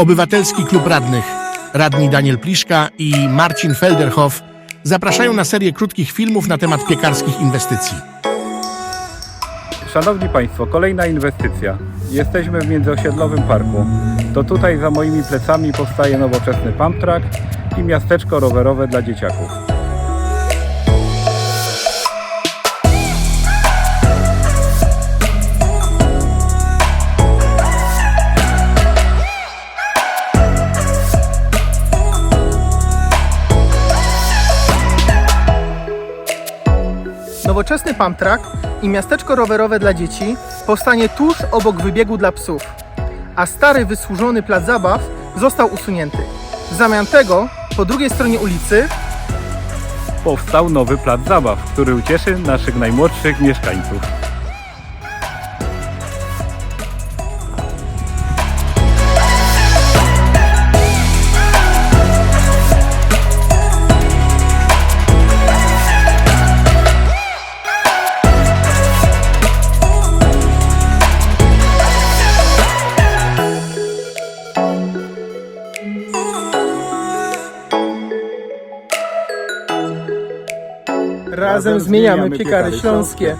Obywatelski Klub Radnych, radni Daniel Pliszka i Marcin Felderhoff zapraszają na serię krótkich filmów na temat piekarskich inwestycji. Szanowni Państwo, kolejna inwestycja. Jesteśmy w międzyosiedlowym parku. To tutaj za moimi plecami powstaje nowoczesny pump track i miasteczko rowerowe dla dzieciaków. Nowoczesny pump track i miasteczko rowerowe dla dzieci powstanie tuż obok wybiegu dla psów, a stary wysłużony plac zabaw został usunięty. W zamian tego po drugiej stronie ulicy Powstał nowy plac zabaw, który ucieszy naszych najmłodszych mieszkańców. Razem zmieniamy piekary śląskie.